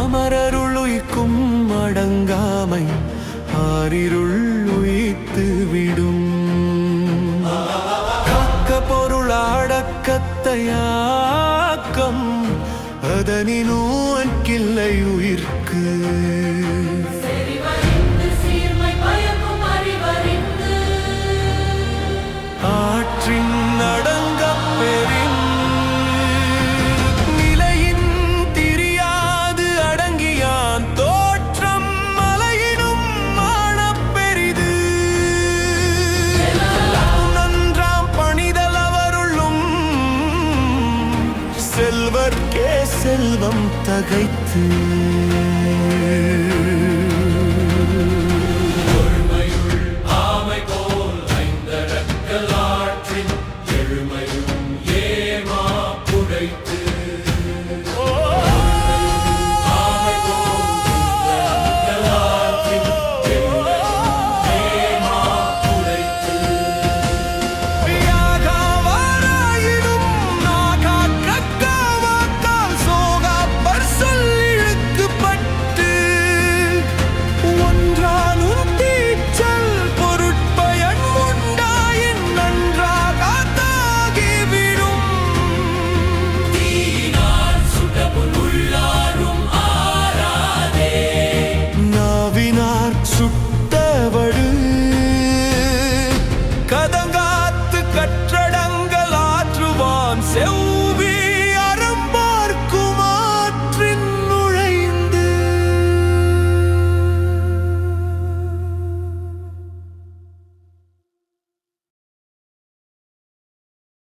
அமரருளுய்க்கும் அடங்காமை ஆரிருள் உயித்து விடும். காக்க பொருளாடக்கத்தையாக்கம் அதனினூ அக்கில்லை உயிர்க்கு. செல்வம் தகைத்து.